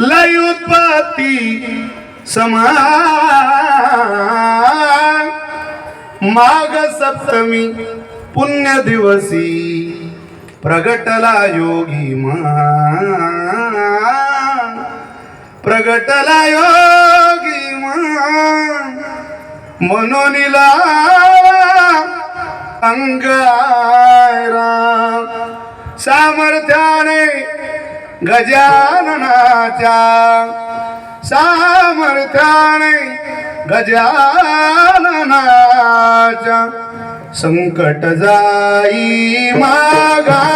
लय उत्पत्ती समान माघ सप्तमी पुण्य दिवसी प्रगटला योगी मान प्रगटला योगी मान म्हणून अंगारा सामर्थ्याने गजाननाच्या सामर्थ्याने गजाननाच्या संकट जाई मागा.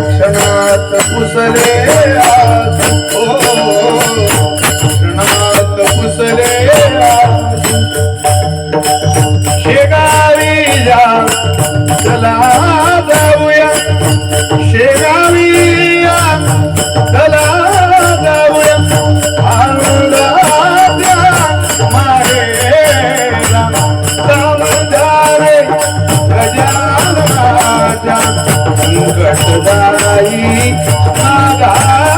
क्षणात पुसले क्षणात पुसले शेगावी जा चला जाऊया. शेगावी या चला जाऊया. आनंदाच्या माहेरा गजाननाच्या संकटदायी. मागा